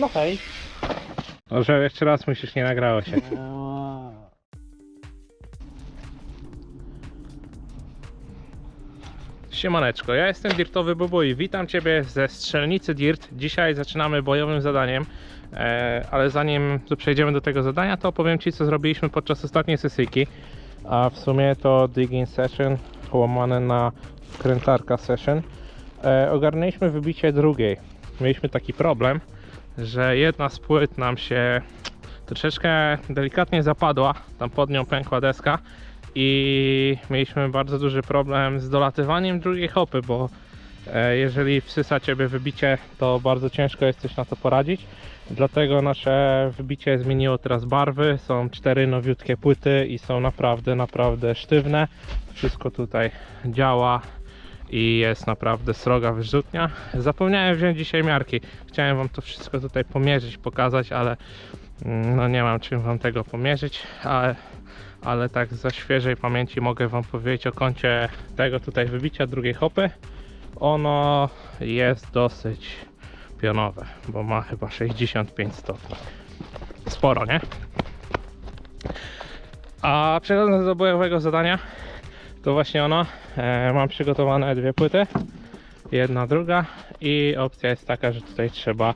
No hej. Może jeszcze raz musisz, nie nagrało się. Siemaneczko, ja jestem Dirtowy Bubu i witam Ciebie ze strzelnicy Dirt. Dzisiaj zaczynamy bojowym zadaniem, e, ale zanim przejdziemy do tego zadania, to opowiem Ci co zrobiliśmy podczas ostatniej sesyjki. A w sumie to digging session łamane na wkrętarka session. E, ogarnęliśmy wybicie drugiej. Mieliśmy taki problem, że jedna z płyt nam się troszeczkę delikatnie zapadła, tam pod nią pękła deska i mieliśmy bardzo duży problem z dolatywaniem drugiej hopy, bo e, jeżeli wsysa Ciebie wybicie, to bardzo ciężko jest coś na to poradzić. Dlatego nasze wybicie zmieniło teraz barwy. Są cztery nowiutkie płyty i są naprawdę, naprawdę sztywne. Wszystko tutaj działa i jest naprawdę sroga wyrzutnia. Zapomniałem wziąć dzisiaj miarki. Chciałem Wam to wszystko tutaj pomierzyć, pokazać, ale mm, no nie mam czym Wam tego pomierzyć, ale, ale tak za świeżej pamięci mogę Wam powiedzieć o kącie tego tutaj wybicia drugiej hopy. Ono jest dosyć pionowe, bo ma chyba 65 stopni. Sporo, nie? A przechodząc do bojowego zadania, to właśnie ono. E, mam przygotowane dwie płyty. Jedna, druga i opcja jest taka, że tutaj trzeba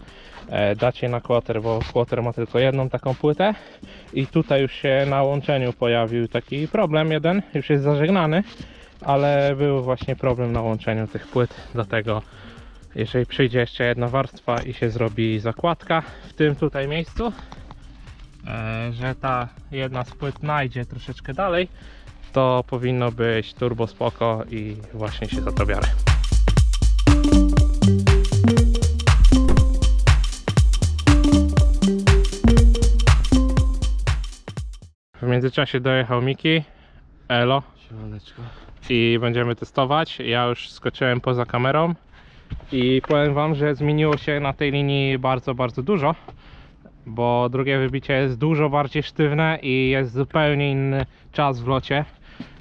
e, dać je na quarter, bo quarter ma tylko jedną taką płytę i tutaj już się na łączeniu pojawił taki problem jeden, już jest zażegnany, ale był właśnie problem na łączeniu tych płyt, dlatego jeżeli przyjdzie jeszcze jedna warstwa i się zrobi zakładka w tym tutaj miejscu, e, że ta jedna z płyt najdzie troszeczkę dalej, to powinno być turbo spoko i właśnie się za to biorę. W międzyczasie dojechał Miki, Elo Siemaneczko. i będziemy testować. Ja już skoczyłem poza kamerą i powiem Wam, że zmieniło się na tej linii bardzo, bardzo dużo, bo drugie wybicie jest dużo bardziej sztywne i jest zupełnie inny czas w locie.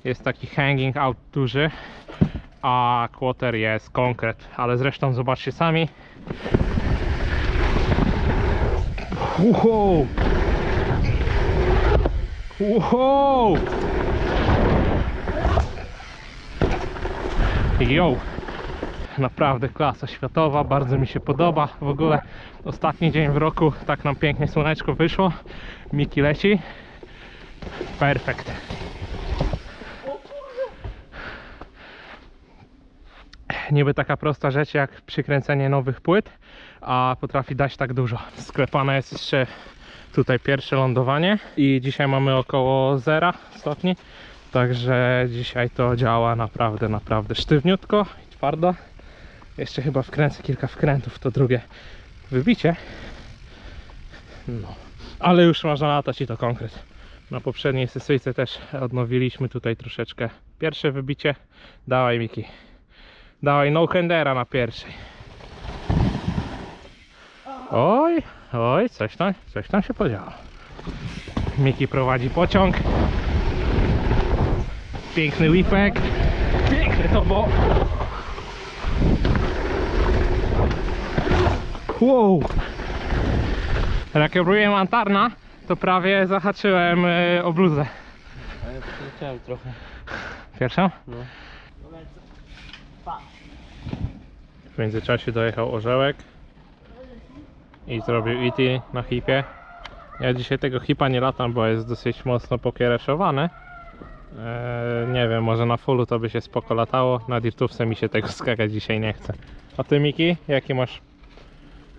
Jest taki hanging out duży, a quarter jest konkret, ale zresztą zobaczcie sami. Wow! Wow! Yo! Naprawdę klasa światowa, bardzo mi się podoba. W ogóle ostatni dzień w roku, tak nam pięknie słoneczko wyszło. Miki leci. Perfekt. Niby taka prosta rzecz jak przykręcenie nowych płyt, a potrafi dać tak dużo. Sklepane jest jeszcze tutaj pierwsze lądowanie i dzisiaj mamy około 0 stopni. Także dzisiaj to działa naprawdę, naprawdę sztywniutko i twardo. Jeszcze chyba wkręcę kilka wkrętów to drugie wybicie. No, ale już można latać i to konkret. Na poprzedniej sesyjce też odnowiliśmy tutaj troszeczkę pierwsze wybicie. Dawaj Miki. Dawaj no handera na pierwszej. Oj, oj, coś tam, coś tam się podziało. Miki prowadzi pociąg. Piękny whipek. Piękny to bo. Wow. Jak ja byłem Antarna, to prawie zahaczyłem y, o bluzę. Ja trochę. Pierwszą? No. W międzyczasie dojechał orzełek i zrobił IT na hipie. Ja dzisiaj tego hipa nie latam, bo jest dosyć mocno pokiereszowany. Eee, nie wiem, może na fullu to by się spoko latało. Na dirtówce mi się tego skakać dzisiaj nie chce. A ty Miki, jakie masz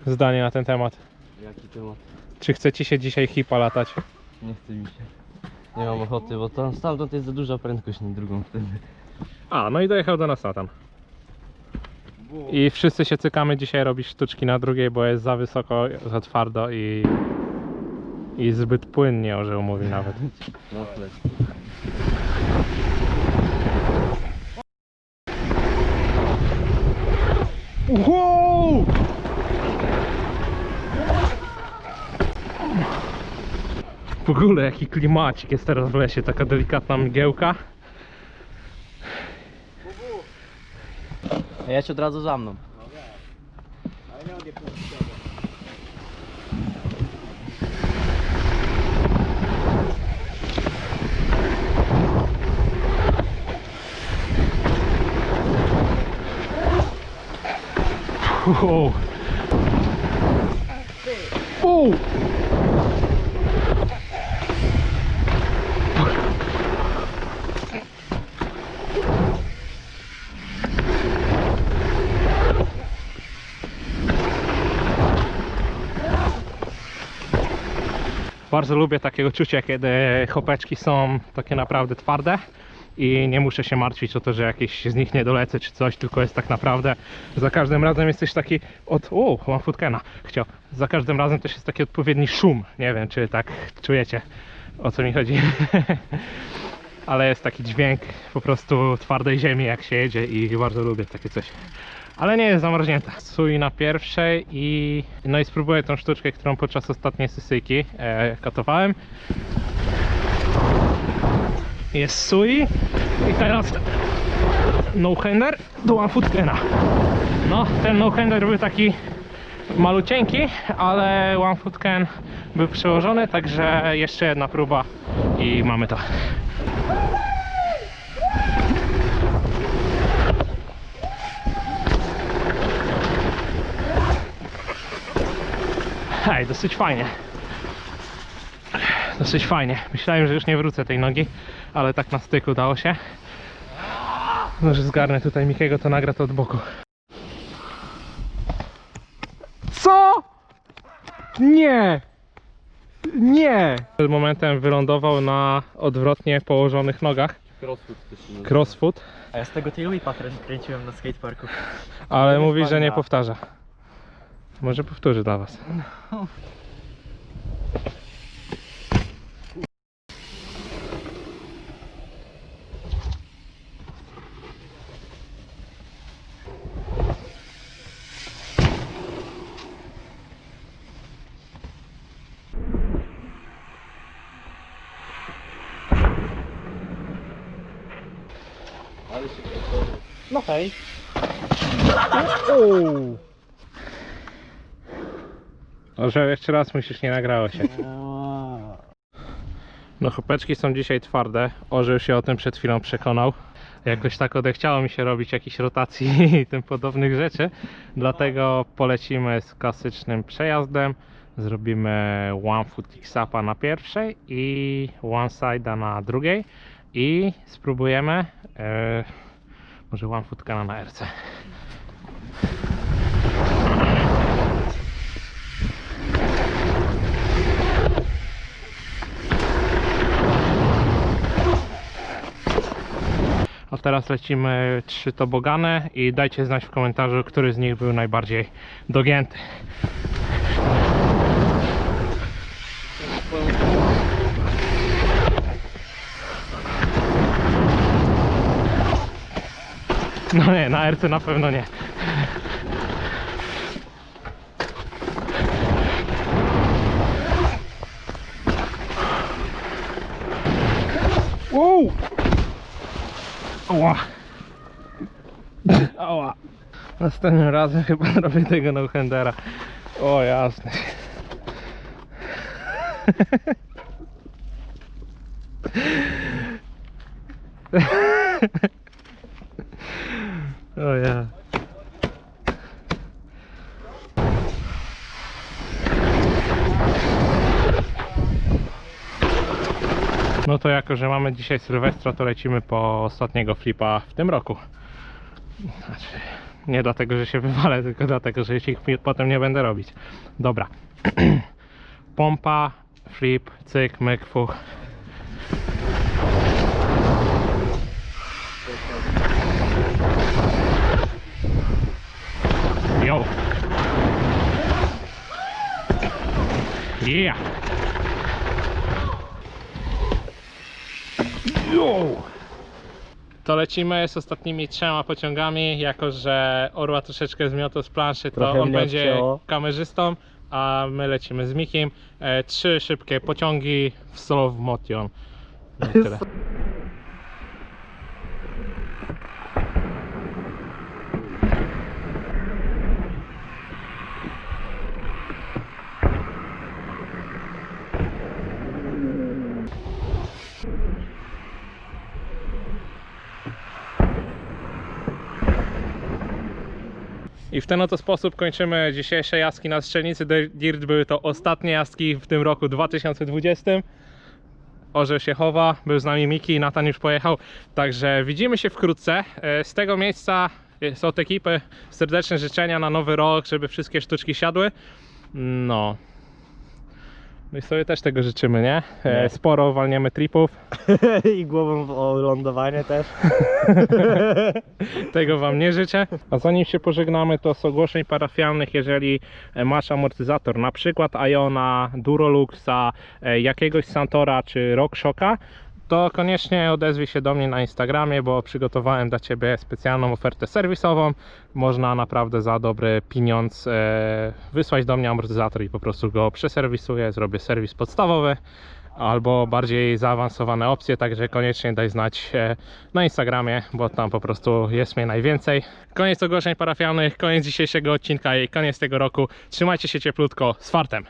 zdanie na ten temat? Jaki temat? Czy chce ci się dzisiaj hipa latać? Nie chce mi się. Nie mam ochoty, bo tam stamtąd jest za duża prędkość na drugą wtedy. A, no i dojechał do nas Natan. I wszyscy się cykamy dzisiaj robić sztuczki na drugiej, bo jest za wysoko, za twardo i, i zbyt płynnie, orzeł mówi nawet. Wow! W ogóle jaki klimacik jest teraz w lesie, taka delikatna mgiełka. А я одразу за мною. Whoa. Oh! Bardzo lubię takie uczucie, kiedy chopeczki są takie naprawdę twarde i nie muszę się martwić o to, że jakieś z nich nie dolecę czy coś, tylko jest tak naprawdę za każdym razem jesteś taki od... O, mam futkena, chciał. Za każdym razem też jest taki odpowiedni szum. Nie wiem, czy tak czujecie o co mi chodzi. Ale jest taki dźwięk po prostu twardej ziemi jak się jedzie i bardzo lubię takie coś. Ale nie jest zamarznięta. Sui na pierwszej i no i spróbuję tą sztuczkę, którą podczas ostatniej sesyjki e, katowałem. Jest sui i teraz no-hander do one. No, ten no-hander był taki malucieńki, ale one footgen był przełożony, także jeszcze jedna próba i mamy to. Hej, dosyć fajnie. Dosyć fajnie. Myślałem, że już nie wrócę tej nogi, ale tak na styku udało się. Może zgarnę tutaj Mikiego, to nagra to od boku. Co? Nie! Nie! Przed momentem wylądował na odwrotnie położonych nogach. Crossfoot też się nazywa. Crossfoot, A ja z tego tail whipa krę- kręciłem na skateparku. ale To mówi, że nie powtarza. Może powtórzy dla was. No hej. Może jeszcze raz musisz, nie nagrało się. No chopeczki są dzisiaj twarde. Orzeł się o tym przed chwilą przekonał. Jakoś tak odechciało mi się robić jakichś rotacji i tym podobnych rzeczy. Dlatego polecimy z klasycznym przejazdem. Zrobimy one foot x-upa na pierwszej i one side'a na drugiej. I spróbujemy e, może one footkana na RC. A teraz lecimy trzy tobogane i dajcie znać w komentarzu, który z nich był najbardziej dogięty. No nie, na RC na pewno nie. Wow! Ała. Ała. Następnym razem chyba robię tego no-handera. O jasne. O ja. No to jako, że mamy dzisiaj Sylwestra, to lecimy po ostatniego flipa w tym roku. Znaczy, nie dlatego, że się wywalę, tylko dlatego, że ich potem nie będę robić. Dobra. Pompa, flip, cyk, myk, fuch. Yo. Yeah. Yo. To lecimy z ostatnimi trzema pociągami, jako że Orła troszeczkę zmiotł z planszy, to Trochę on mnie będzie odcięło. kamerzystą, a my lecimy z Mikim. E, trzy szybkie pociągi w slow motion. No i tyle. I w ten oto sposób kończymy dzisiejsze jazdki na strzelnicy Dirt. Były to ostatnie jazdki w tym roku 2020. Orzeł się chowa, był z nami Miki, Natan już pojechał, także widzimy się wkrótce. E, Z tego miejsca e, z od ekipy serdeczne życzenia na nowy rok, żeby wszystkie sztuczki siadły. No. My sobie też tego życzymy, nie? E. Sporo walniemy tripów. I głową w o lądowanie też. Tego Wam nie życzę. A zanim się pożegnamy, to z ogłoszeń parafialnych, jeżeli e, masz amortyzator, na przykład Iona, Duroluxa, e, jakiegoś Santora czy RockShocka, to koniecznie odezwij się do mnie na Instagramie, bo przygotowałem dla Ciebie specjalną ofertę serwisową. Można naprawdę za dobry pieniądz e, wysłać do mnie amortyzator i po prostu go przeserwisuję, zrobię serwis podstawowy albo bardziej zaawansowane opcje, także koniecznie daj znać e, na Instagramie, bo tam po prostu jest mnie najwięcej. Koniec ogłoszeń parafialnych, koniec dzisiejszego odcinka i koniec tego roku. Trzymajcie się cieplutko, z fartem!